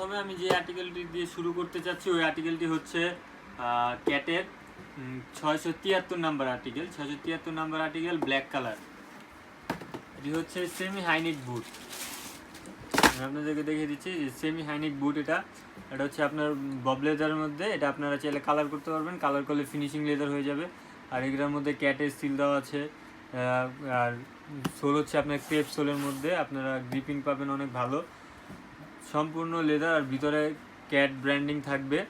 প্রথমে আমি যে আর্টিকেলটি দিয়ে শুরু করতে চাচ্ছি, ওই আর্টিকেলটি হচ্ছে ক্যাটের ছয়শো তিয়াত্তর নাম্বার আর্টিকেল ছয়শো তিয়াত্তর নাম্বার আর্টিকেল ব্ল্যাক কালার এটি হচ্ছে সেমি হাইনিক বুট আমি আপনাদেরকে দেখিয়ে দিচ্ছি সেমি হাইনিক বুট এটা এটা হচ্ছে আপনার বব লেদারের মধ্যে, এটা আপনারা চাইলে কালার করতে পারবেন কালার করলে ফিনিশিং লেদার হয়ে যাবে। আর এগুলোর মধ্যে ক্যাটের সিল দেওয়া আছে আর সোল হচ্ছে আপনার ক্রেপ সোলের মধ্যে, আপনারা গ্রিপিং পাবেন অনেক ভালো। সম্পূর্ণ লেদার আর ভিতরে ক্যাট ব্র্যান্ডিং থাকবে।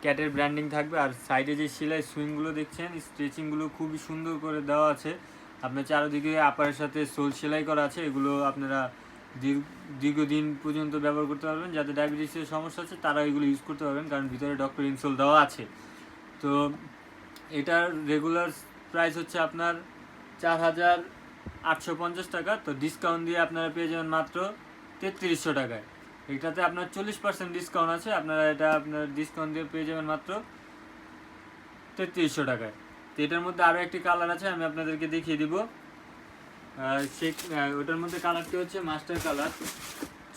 ক্যাটের ব্র্যান্ডিং থাকবে আর সাইডে যে সেলাই সুইংগুলো দেখছেন স্ট্রেচিংগুলো খুবই সুন্দর করে দেওয়া আছে। আপনার চারিদিকে আপারের সাথে সোল সেলাই করা আছে, এগুলো আপনারা দীর্ঘ- দীর্ঘদিন পর্যন্ত ব্যবহার করতে পারবেন। যাদের ডায়াবেটিসের সমস্যা আছে, তারা এগুলো ইউজ করতে পারবেন, কারণ ভিতরে ডক্টর ইনসোল দেওয়া আছে। তো এটার রেগুলার প্রাইস হচ্ছে আপনার চার হাজার আটশো পঞ্চাশ টাকা। তো ডিসকাউন্ট দিয়ে আপনারা পেয়ে যাবেন মাত্র তেত্রিশশো টাকায়। এটাতে আপনার চল্লিশ পার্সেন্ট ডিসকাউন্ট আছে। আপনারা এটা আপনার ডিসকাউন্ট দিয়ে পেয়ে যাবেন মাত্র তেত্রিশশো টাকায়। তো এটার মধ্যে আরও একটি কালার আছে, আমি আপনাদেরকে দেখিয়ে দিব। সে ওটার মধ্যে কালারটি হচ্ছে মাস্টার কালার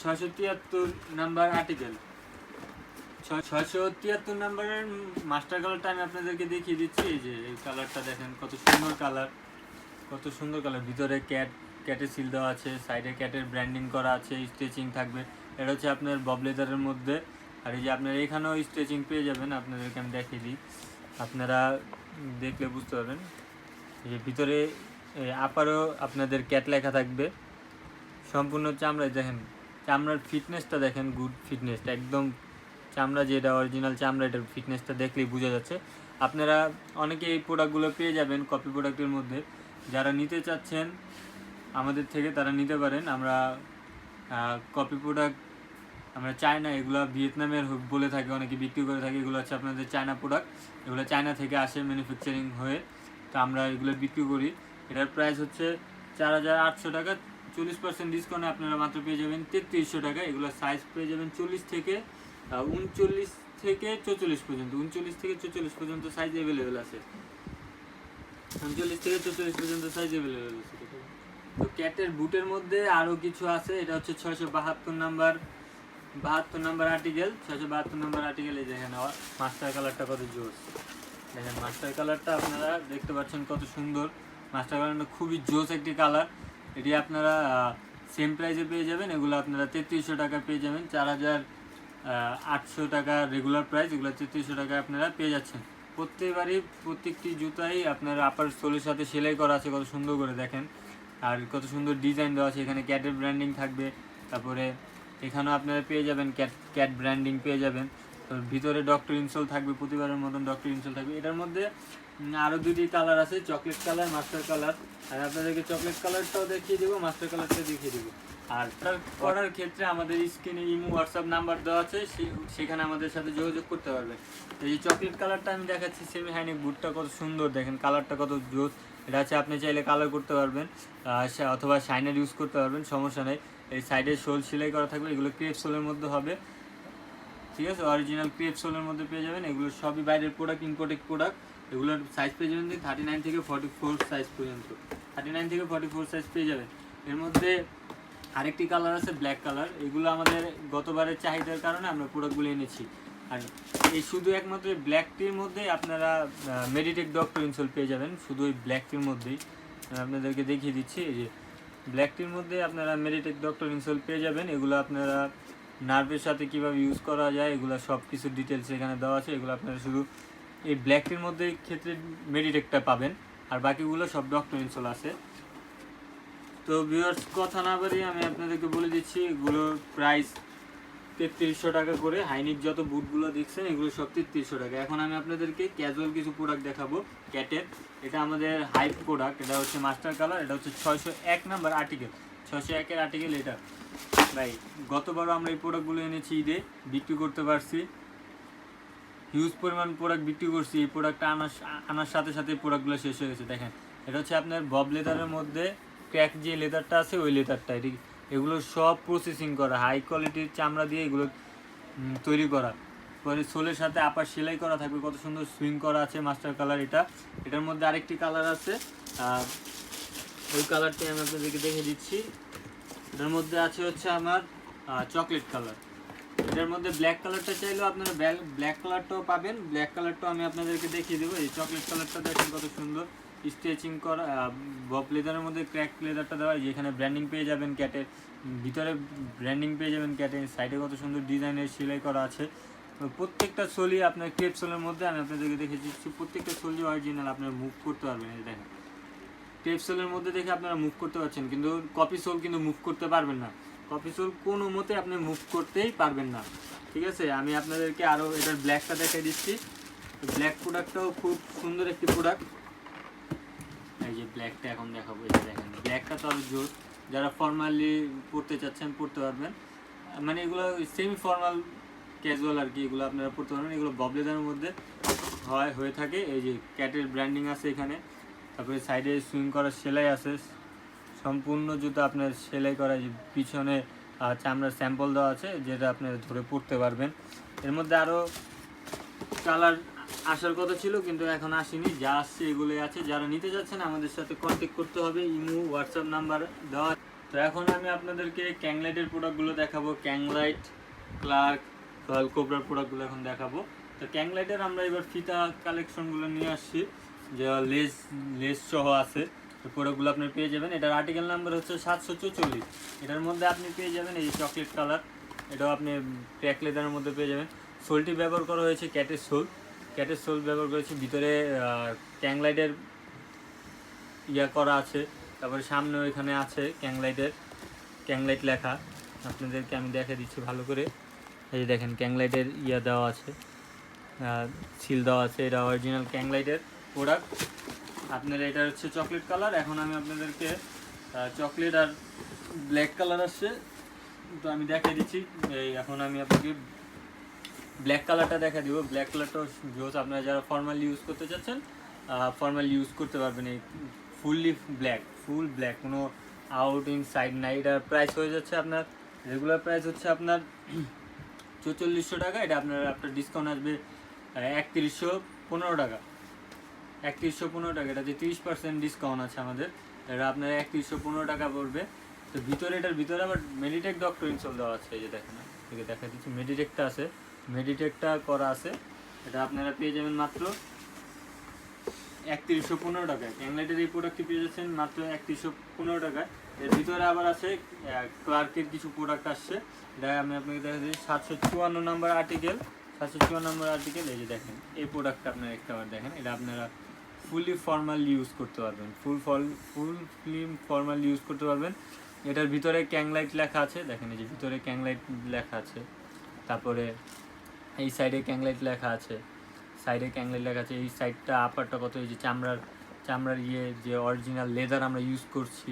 ছয়শো তিয়াত্তর নাম্বার আর্টিকেল ছয়শো তিয়াত্তর নাম্বারের মাস্টার কালারটা আমি আপনাদেরকে দেখিয়ে দিচ্ছি। এই যে, এই কালারটা দেখেন, কত সুন্দর কালার কত সুন্দর কালার ভিতরে ক্যাট ক্যাটের সিল দেওয়া আছে সাইডে ক্যাটের ব্র্যান্ডিং করা আছে স্ট্রেচিং থাকবে। এটা হচ্ছে আপনার বব লেদারের মধ্যে। আর এই যে আপনার এখানেও স্ট্রেচিং পেয়ে যাবেন, আপনাদেরকে আমি দেখিয়ে দিই। আপনারা দেখলে বুঝতে পারবেন। যে ভিতরে আপারও আপনাদের ক্যাট লেখা থাকবে। সম্পূর্ণ চামড়ায় দেখেন, চামড়ার ফিটনেসটা দেখেন গুড ফিটনেসটা একদম চামড়া যেটা অরিজিনাল চামড়া, এটার ফিটনেসটা দেখলেই বোঝা যাচ্ছে। আপনারা অনেকে এই প্রোডাক্টগুলো পেয়ে যাবেন কপি প্রোডাক্টের মধ্যে। যারা নিতে চাচ্ছেন, আমাদের থেকে তারা নিতে পারেন। আমরা কপি প্রোডাক্ট আমরা চায়না, এগুলো ভিয়েতনামের বলে থাকি, অনেকে বিক্রি করে থাকি, এগুলো হচ্ছে আপনাদের চায়না প্রোডাক্ট এগুলো চায়না থেকে আসে ম্যানুফ্যাকচারিং হয়ে। তো আমরা এগুলো বিক্রি করি। এটার প্রাইস হচ্ছে চার হাজার আটশো টাকা। চল্লিশ পার্সেন্ট ডিসকাউন্টে আপনারা মাত্র পেয়ে যাবেন তেত্রিশশো টাকা। এগুলো সাইজ পেয়ে যাবেন চল্লিশ থেকে উনচল্লিশ থেকে চৌচল্লিশ পর্যন্ত। উনচল্লিশ থেকে চৌচল্লিশ পর্যন্ত সাইজ অ্যাভেলেবেল আছে। উনচল্লিশ থেকে চৌচল্লিশ পর্যন্ত সাইজ অ্যাভেলেবেল আছে। তো ক্যাটের বুটের মধ্যে আরও কিছু আছে। এটা হচ্ছে ছয়শো বাহাত্তর নাম্বার বাহাত্তর নম্বর আর্টিকেল ছয়শো বাহাত্তর নম্বর আর্টিকেল এই দেখেন মাস্টার কালারটা কত জোর দেখেন মাস্টার কালারটা আপনারা দেখতে পাচ্ছেন কত সুন্দর। মাস্টার কালারটা খুবই জোস একটি কালার এটি আপনারা সেম প্রাইসে পেয়ে যাবেন। এগুলো আপনারা তেত্রিশশো টাকা পেয়ে যাবেন। চার হাজার আটশো টাকা রেগুলার প্রাইস এগুলো তেত্রিশশো টাকায় আপনারা পেয়ে যাচ্ছেন। প্রত্যেকবারই প্রত্যেকটি জুতাই আপনার আপার সোলের সাথে সেলাই করা আছে, কত সুন্দর করে দেখেন। আর কত সুন্দর ডিজাইন দেওয়া আছে। এখানে ক্যাটের ব্র্যান্ডিং থাকবে। তারপরে এখানেও আপনারা পেয়ে যাবেন ক্যাট ক্যাট ব্র্যান্ডিং পেয়ে যাবেন। তো ভিতরে ডক্টর ইনসোল থাকবে, প্রতিবারের মতন ডক্টর ইনসোল থাকবে। এটার মধ্যে আরও দুটি কালার আছে চকলেট কালার মাস্টার কালার আর আপনাদেরকে চকলেট কালারটাও দেখিয়ে দেবো মাস্টার কালারটা দেখিয়ে দেবো। আর করার ক্ষেত্রে আমাদের স্ক্রিনে ইমো হোয়াটসঅ্যাপ নাম্বার দেওয়া আছে সেখানে আমাদের সাথে যোগাযোগ করতে পারবেন এই যে চকলেট কালারটা আমি দেখাচ্ছি সেমি হাইনিক বুটটা কত সুন্দর, দেখেন কালারটা কত জোস। এটা আছে আপনি চাইলে কালার করতে পারবেন অথবা শাইনার ইউজ করতে পারবেন, সমস্যা নেই। এই সাইডে শোল সেলাই করা থাকবে এগুলো ক্রেপ সোলের মধ্যে হবে। ঠিক আছে? অরিজিনাল ক্রেপ সোলের মধ্যে পেয়ে যাবেন। এগুলো সবই বাইরের প্রোডাক্ট ইম্পোর্টেড প্রোডাক্ট এগুলোর সাইজ পেয়ে যাবেন থার্টি নাইন থেকে ফর্টি ফোর সাইজ পর্যন্ত। থার্টি নাইন থেকে ফর্টি ফোর সাইজ পেয়ে যাবেন। এর মধ্যে আরেকটি কালার আছে ব্ল্যাক কালার এগুলো আমাদের গতবারের চাহিদার কারণে আমরা প্রোডাক্টগুলো এনেছি। আর এই শুধু একমাত্র ব্ল্যাকটির মধ্যে আপনারা মেডিটেক ডক্টর ইনসোল পেয়ে যাবেন। শুধু ওই ব্ল্যাকটির মধ্যেই। আপনাদেরকে দেখিয়ে দিচ্ছি, এই যে ব্ল্যাকটির মধ্যে আপনারা মেডিটেক ডক্টর ইনসোল পেয়ে যাবেন। এগুলো আপনারা নার্ভের সাথে কীভাবে ইউজ করা যায়, এগুলো সব কিছু ডিটেলস এখানে দেওয়া আছে। এগুলো আপনারা শুধু এই ব্ল্যাক টির মধ্যে ক্ষেত্রে মেডিটেকটা পাবেন। আর বাকিগুলো সব ডক্টর ইনসোল আছে। তো ভিউয়ার্স কথা না বাড়িয়ে আমি আপনাদেরকে বলে দিচ্ছি, এগুলোর প্রাইস তেত্রিশশো টাকা করে হাইনিক যত বুটগুলো দেখছেন, এগুলো সব তেত্রিশশো টাকা। এখন আমি আপনাদেরকে ক্যাজুয়াল কিছু প্রোডাক্ট দেখাবো ক্যাটের এটা আমাদের হাই প্রোডাক্ট এটা হচ্ছে মাস্টার কালার এটা হচ্ছে ছয়শো এক নাম্বার আর্টিকেল ছয়শো একের আর্টিকেল এটা। ভাই, গতবারও আমরা এই প্রোডাক্টগুলো এনেছি ঈদে, বিক্রি করতে পারছি। হিউজ পরিমাণ প্রোডাক্ট বিক্রি করছি, এই প্রোডাক্টটা আনার আনার সাথে সাথে এই প্রোডাক্টগুলো শেষ হয়ে গেছে, দেখেন। এটা হচ্ছে আপনার বব লেদারের মধ্যে ক্র্যাক যে লেদারটা আছে, ওই লেদারটা এটি এগুলো সব প্রসেসিং করা হাই কোয়ালিটির চামড়া দিয়ে এগুলো তৈরি করা। পরে সোলের সাথে আপার সেলাই করা থাকবে, কত সুন্দর সুইং করা আছে মাস্টার কালার এটা। এটার মধ্যে আরেকটি কালার আছে ওই কালারটি আমি আপনাদেরকে দেখে দিচ্ছি। এটার মধ্যে আছে হচ্ছে আমার চকলেট কালার এটার মধ্যে ব্ল্যাক কালারটা চাইলেও আপনারা ব্ল্যাক কালারটাও পাবেন। ব্ল্যাক কালারটাও আমি আপনাদেরকে দেখিয়ে দেবো। এই চকলেট কালারটা দেখেন কত সুন্দর। স্ট্রেচিং করা বব লেদারের মধ্যে ক্র্যাক লেদারটা দেওয়া যেখানে ব্র্যান্ডিং পেয়ে যাবেন ক্যাটের ভিতরে ব্র্যান্ডিং পেয়ে যাবেন ক্যাটের সাইডে কত সুন্দর ডিজাইনের সেলাই করা আছে। প্রত্যেকটা সোলই আপনার ক্রেপ সোলের মধ্যে, আমি আপনাদেরকে দেখে দিচ্ছি প্রত্যেকটা সোলই অরিজিনাল আপনার মুভ করতে পারবেন, এই দেখেন। ক্রেপ সোলের মধ্যে দেখে আপনারা মুভ করতে পারছেন, কিন্তু কপি সোল কিন্তু মুভ করতে পারবেন না। কপি সোল কোনো মতে আপনি মুভ করতেই পারবেন না। ঠিক আছে? আমি আপনাদেরকে আরও এটার ব্ল্যাকটা দেখাই দিচ্ছি। ব্ল্যাক প্রোডাক্টটাও খুব সুন্দর একটি প্রোডাক্ট যে ব্ল্যাকটা এখন দেখাবো, এটা দেখেন। ব্ল্যাকটা তো আরও জোর। যারা ফর্মালি পড়তে চাচ্ছেন, পড়তে পারবেন। মানে এগুলো সেমি ফর্মাল ক্যাজুয়াল আর কি, এগুলো আপনারা পড়তে পারবেন। এগুলো ববলেদারের মধ্যে হয়, হয়ে থাকে। এই যে ক্যাটের ব্র্যান্ডিং আছে এখানে। তারপরে সাইডে সুইং করার সেলাই আছে। সম্পূর্ণ জুতো আপনার সেলাই করা যে পিছনে চামড়ার স্যাম্পল দেওয়া আছে, যেটা আপনারা ধরে পড়তে পারবেন। এর মধ্যে আরও কালার আসার কথা ছিল, কিন্তু এখন আসেনি। যা আসছে, এগুলোই আছে। যারা নিতে যাচ্ছেন, আমাদের সাথে কন্ট্যাক্ট করতে হবে। ইমো হোয়াটসঅ্যাপ নাম্বার দেওয়া তো এখন আমি আপনাদেরকে ক্যাংলাইটের প্রোডাক্টগুলো দেখাবো। ক্যাংলাইট ক্লার্ক রয়্যাল কোবরার প্রোডাক্টগুলো এখন দেখাবো। তো ক্যাংলাইটের আমরা এবার ফিতা কালেকশনগুলো নিয়ে আসছি। যে লেস লেস সহ আছে। তো প্রোডাক্টগুলো আপনি পেয়ে যাবেন। এটার আর্টিকেল নাম্বার হচ্ছে সাতশো চৌচল্লিশ। এটার মধ্যে আপনি পেয়ে যাবেন এই যে চকলেট কালার এটাও আপনি প্যাক লেদারের মধ্যে পেয়ে যাবেন। সোলটি ব্যবহার করা হয়েছে ক্যাটের সোল। ক্যাটের সোল ব্যবহার করেছি, ভিতরে ক্যাংলাইটের ইয়া করা আছে, তারপরে সামনেও এখানে আছে ক্যাংলাইটের ক্যাংলাইট লেখা, আপনাদেরকে আমি দেখে দিচ্ছি ভালো করে। এই যে দেখেন ক্যাংলাইটের ইয়া দেওয়া আছে সিল দেওয়া আছে, এটা অরিজিনাল ক্যাংলাইটের প্রোডাক্ট আপনার এটা হচ্ছে চকলেট কালার এখন আমি আপনাদেরকে চকলেট আর ব্ল্যাক কালার আসছে, তো আমি দেখিয়ে দিচ্ছি। এই, এখন আমি আপনাকে ব্ল্যাক কালারটা দেখা দিব। ব্ল্যাক কালারটাও ভিউস আপনারা যারা ফর্মাল ইউজ করতে চাচ্ছেন ফর্মাল ইউজ করতে পারবেন এই ফুললি ব্ল্যাক ফুল ব্ল্যাক কোনো আউট ইন সাইড নাই এটার প্রাইস হয়ে যাচ্ছে আপনার রেগুলার প্রাইস হচ্ছে আপনার চৌচল্লিশশো টাকা, এটা আপনার আপনার ডিসকাউন্ট আসবে একত্রিশশো পনেরো টাকা। একত্রিশশো পনেরো টাকা, এটাতে তিরিশ পার্সেন্ট ডিসকাউন্ট আছে আমাদের। এটা আপনার একত্রিশশো পনেরো টাকা পড়বে। তো ভিতরে, এটার ভিতরে আবার মেডিটেক ডক্টর ইনসল দেওয়া আছে, এই যে দেখেন থেকে দেখা দিচ্ছি মেডিটেকটা আছে। মেডিটেকটা করা আছে। এটা আপনারা পেয়ে যাবেন মাত্র একত্রিশশো পনেরো টাকায়। ক্যাংলাইটের এই প্রোডাক্টটি পেয়ে যাচ্ছেন মাত্র একত্রিশশো পনেরো টাকায়। এর ভিতরে আবার আছে ক্লার্কের কিছু প্রোডাক্ট আসছে। এটা আমি আপনাকে দেখা দিচ্ছি সাতশো চুয়ান্ন নম্বর আর্টিকেল সাতশো চুয়ান্ন নম্বর আর্টিকেল এই যে দেখেন, এই প্রোডাক্টটা আপনারা একটা বার দেখেন। এটা আপনারা ফুলি ফর্মাল ইউজ করতে পারবেন। Full fall full film formal use করতে পারবেন। এটার ভিতরে ক্যাংলাইট লেখা আছে। দেখেন এই যে ভিতরে ক্যাংলাইট লেখা আছে। তারপরে এই সাইডে ক্যাংলাইট লেখা আছে। সাইডে ক্যাংলাইট লেখা আছে। এই সাইডটা আপারটা কত? এই যে চামড়ার চামড়ার ইয়ে যে অরিজিনাল লেদার আমরা ইউজ করছি,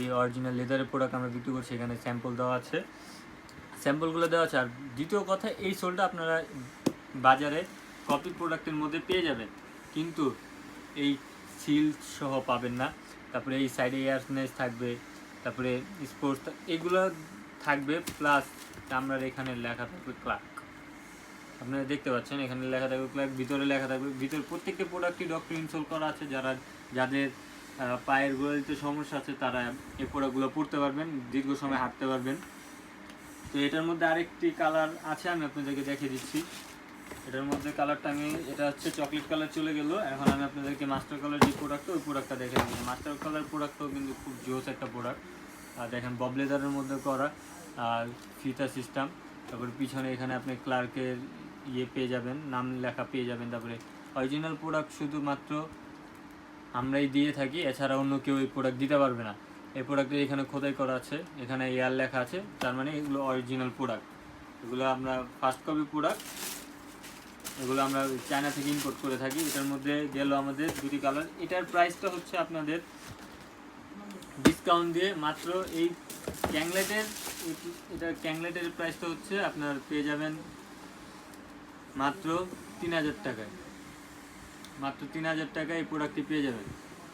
এই অরিজিনাল লেদারের প্রোডাক্ট আমরা বিক্রি করছি, এখানে স্যাম্পল দেওয়া আছে। স্যাম্পলগুলো দেওয়া আছে। আর দ্বিতীয় কথা, এই সোলটা আপনারা বাজারে কপি প্রোডাক্টের মধ্যে পেয়ে যাবেন। কিন্তু এই সিল সহ পাবেন না। তারপরে এই সাইডে এয়ারনেস থাকবে, তারপরে স্পোর্টস এগুলো থাকবে প্লাস চামড়ার এখানে লেখা থাকবে ক্লার্ক আপনারা দেখতে পাচ্ছেন, এখানে লেখা থাকবে ক্লার্ক ভিতরে লেখা থাকবে, ভিতরে প্রত্যেকটা প্রোডাক্টই ডক্টর ইনস্টল করা আছে, যারা, যাদের পায়ের গোড়ালিতে সমস্যা আছে, তারা এই প্রোডাক্টগুলো পড়তে পারবেন, দীর্ঘ সময় হাঁটতে পারবেন। তো এটার মধ্যে আরেকটি কালার আছে, আমি আপনাদেরকে দেখিয়ে দিচ্ছি। এটার মধ্যে কালারটা আমি, এটা হচ্ছে চকলেট কালার চলে গেল, এখন আমি আপনাদেরকে মাস্টার কালার যে প্রোডাক্টটা ওই প্রোডাক্টটা দেখে দিচ্ছি মাস্টার কালার প্রোডাক্টটাও কিন্তু খুব জোস একটা প্রোডাক্ট আর দেখেন ববলেদারের মধ্যে করা, আর ফিতা সিস্টেম তারপর পিছনে এখানে আপনি ক্লার্কের ইয়ে পেয়ে যাবেন, নাম লেখা পেয়ে যাবেন তারপরে। অরিজিনাল প্রোডাক্ট শুধুমাত্র আমরাই দিয়ে থাকি, এছাড়া অন্য কেউ এই প্রোডাক্ট দিতে পারবে না। এই প্রোডাক্টের এখানে খোদাই করা আছে, এখানে এয়ার লেখা আছে, তার মানে এগুলো অরিজিনাল প্রোডাক্ট এগুলো আমরা ফার্স্ট কপি প্রোডাক্ট এগুলো আমরা চায়না থেকে ইম্পোর্ট করে থাকি, এটার মধ্যে গেল আমাদের দুটি কালার এটার প্রাইসটা হচ্ছে আপনাদের ডিসকাউন্ট দিয়ে মাত্র এই ক্যাংলেটের এটা ক্যাংলেটের প্রাইসটা হচ্ছে আপনার পেয়ে যাবেন মাত্র তিন হাজার টাকায়। মাত্র তিন হাজার টাকায় এই প্রোডাক্টটি পেয়ে যাবেন।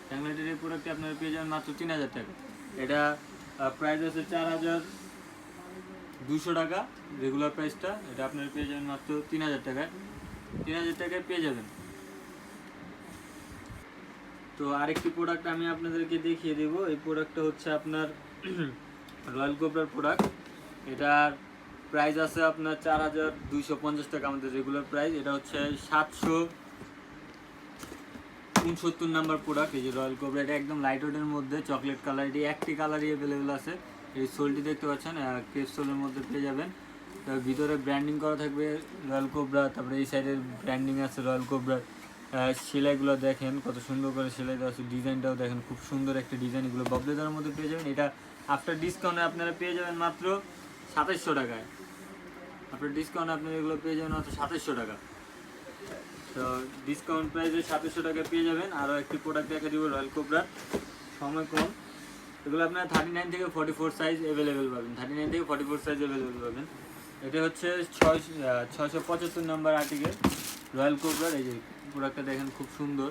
ক্যাংলেটের এই প্রোডাক্টটি আপনারা পেয়ে যাবেন মাত্র তিন হাজার টাকা এটা প্রাইস আছে চার হাজার দুশো টাকা। রেগুলার প্রাইসটা এটা আপনারা পেয়ে যাবেন মাত্র তিন হাজার টাকায়। তিন হাজার টাকায় পেয়ে যাবেন। তো আরেকটি প্রোডাক্ট আমি আপনাদেরকে দেখিয়ে দেবো। এই প্রোডাক্টটা হচ্ছে আপনার রয়্যাল কোবরার প্রোডাক্ট এটার প্রাইস আছে আপনার চার হাজার দুইশো পঞ্চাশ টাকা আমাদের রেগুলার প্রাইস এটা হচ্ছে সাতশো উনসত্তর নাম্বার প্রোডাক্ট এই যে রয়্যাল কোবরা এটা একদম লাইট ওয়েটের মধ্যে চকলেট কালার এটি একটি কালারই অ্যাভেলেবেল আছে। এই সোলটি দেখতে পাচ্ছেন ক্রেপ সোলের মধ্যে পেয়ে যাবেন। তো ভিতরে ব্র্যান্ডিং করা থাকবে রয়্যাল কোবরা তারপরে এই সাইডের ব্র্যান্ডিং আছে রয়্যাল কোবরার সেলাইগুলো দেখেন, কত সুন্দর করে সেলাই দেওয়া আছে, ডিজাইনটাও দেখেন, খুব সুন্দর একটা ডিজাইন এগুলো ববলেদারের মধ্যে পেয়ে যাবেন। এটা আফটার ডিসকাউন্টে আপনারা পেয়ে যাবেন মাত্র সাতাইশশো টাকায়। আপনার ডিসকাউন্ট আপনার এগুলো পেয়ে যাবেন মাত্র সাতাইশশো টাকা। তো ডিসকাউন্ট প্রাইসে সাতাশশো টাকা পেয়ে যাবেন। আরও একটি প্রোডাক্ট দেখা দিব রয়্যাল কোবরার সময় কম। এগুলো আপনার থার্টি নাইন থেকে ফর্টি ফোর সাইজ অ্যাভেলেবেল পাবেন। থার্টি নাইন থেকে ফর্টি ফোর সাইজ অ্যাভেলেবেল পাবেন। এটা হচ্ছে ছয় ছয়শো পঁচাত্তর নাম্বার আর্টিকেল রয়্যাল কোবরার এই যে প্রোডাক্টটা দেখেন, খুব সুন্দর।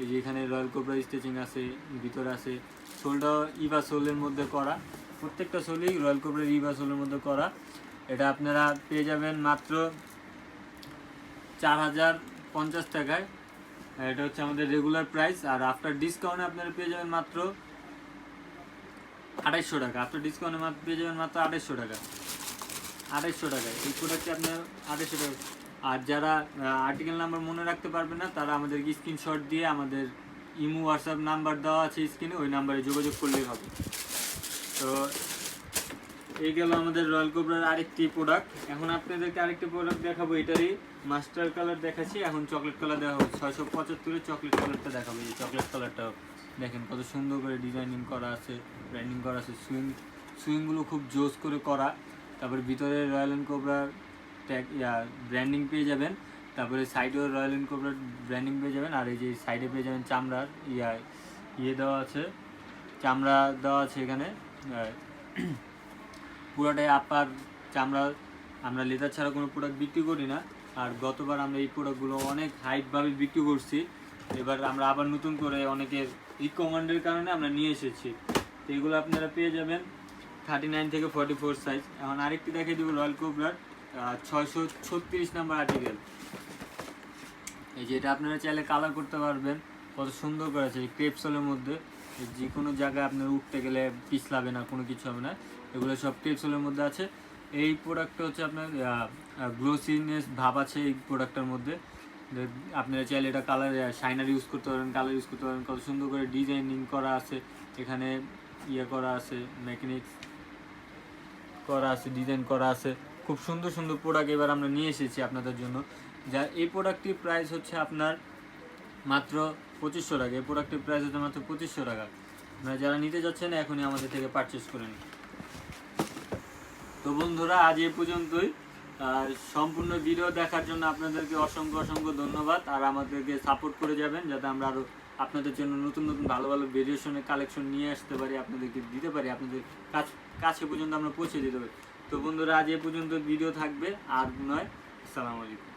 এই যে এখানে রয়্যাল কোবরা স্টিচিং আছে, ভিতরে আছে। সোলটা ইভা সোলের মধ্যে করা। প্রত্যেকটা সোলই রয়্যাল কোবরার ইভা সোলের মধ্যে করা। এটা আপনারা পেয়ে যাবেন মাত্র চার হাজার পঞ্চাশ টাকায়। এটা হচ্ছে আমাদের রেগুলার প্রাইস আর আফটার ডিসকাউন্টে আপনারা পেয়ে যাবেন মাত্র আড়াইশো টাকা। আফটার ডিসকাউন্টে মাত্র পেয়ে যাবেন মাত্র আড়াইশো টাকা। আড়াইশো টাকায় এই প্রোডাক্টটি আপনার আড়াইশো টাকা। আর যারা আর্টিকেল নাম্বার মনে রাখতে পারবে না, তারা আমাদেরকে স্ক্রিনশট দিয়ে আমাদের ইমো হোয়াটসঅ্যাপ নাম্বার দেওয়া আছে স্ক্রিনে ওই নাম্বারে যোগাযোগ করলেই হবে। তো এই গেল আমাদের রয়্যাল কোবরার আরেকটি প্রোডাক্ট এখন আপনাদেরকে আরেকটি প্রোডাক্ট দেখাবো, এটারই মাস্টার কালার দেখাচ্ছি। এখন চকলেট কালার দেখাবো ছয়শো পঁচাত্তরের চকলেট কালারটা দেখাবো। এই চকলেট কালারটা দেখেন কত সুন্দর করে ডিজাইনিং করা আছে ব্র্যান্ডিং করা আছে। সুইং সুইংগুলো খুব জোস করে করা। তারপরে ভিতরে রয়্যাল এন্ড কোবরার ট্যাগ ইয়া ব্র্যান্ডিং পেয়ে যাবেন। তারপরে সাইডেও রয়্যাল এন্ড কোবরার ব্র্যান্ডিং পেয়ে যাবেন। আর এই যে সাইডে পেয়ে যাবেন চামড়ার ইয়া ইয়ে দেওয়া আছে। চামড়া দেওয়া আছে এখানে। পুরোটাই আপার চামড়া, আমরা লেদার ছাড়া কোনো প্রোডাক্ট বিক্রি করি না। আর গতবার আমরা এই প্রোডাক্টগুলো অনেক হাইটভাবে বিক্রি করছি। এবার আমরা আবার নতুন করে অনেকের রিকমান্ডের কারণে আমরা নিয়ে এসেছি। তো এগুলো আপনারা পেয়ে যাবেন। থার্টি নাইন থেকে ফর্টি ফোর সাইজ এখন আরেকটি দেখিয়ে দেবো রয়্যাল কোবরার ছয়শো ছত্রিশ নাম্বার আর্টিকেল এই যে এটা আপনারা চাইলে কালার করতে পারবেন। কত সুন্দর করেছে, এই ক্রেপসলের মধ্যে। যে কোনো জায়গায় আপনার উঠতে গেলে পিছলাবে না, কোনো কিছু হবে না। এগুলো সব ক্রেপসলের মধ্যে আছে। এই প্রোডাক্টটা হচ্ছে আপনার গ্লোসিনেস ভাব আছে এই প্রোডাক্টটার মধ্যে। আপনারা চাইলে এটা কালার শাইনার ইউজ করতে পারেন কালার ইউজ করতে পারেন। কত সুন্দর করে ডিজাইনিং করা আছে। এখানে ইয়ে করা আছে মেকানিক্স করা আছে ডিজাইন করা আছে। খুব সুন্দর সুন্দর প্রোডাক্ট এবার আমরা নিয়ে এসেছি আপনাদের জন্য। যা, এই প্রোডাক্টটির প্রাইস হচ্ছে আপনার মাত্র পঁচিশশো টাকা। এই প্রোডাক্টের প্রাইস হচ্ছে মাত্র পঁচিশশো টাকা। আপনারা যারা নিতে যাচ্ছেন, এখনই আমাদের থেকে পারচেস করে নিন। তো বন্ধুরা, আজ এ পর্যন্তই। আর সম্পূর্ণ ভিডিও দেখার জন্য আপনাদেরকে অসংখ্য অসংখ্য ধন্যবাদ। আর আমাদেরকে সাপোর্ট করে যাবেন, যাতে আমরা আরও আপনাদের জন্য নতুন নতুন ভালো ভালো ভেরিয়েশনের কালেকশন নিয়ে আসতে পারি, আপনাদেরকে দিতে পারি, আপনাদের কাছ কাছে পর্যন্ত আমরা পৌঁছে দিতে পারি। তো বন্ধুরা, আজ এ পর্যন্ত ভিডিও থাকবে, আর নয়। আসসালামু আলাইকুম।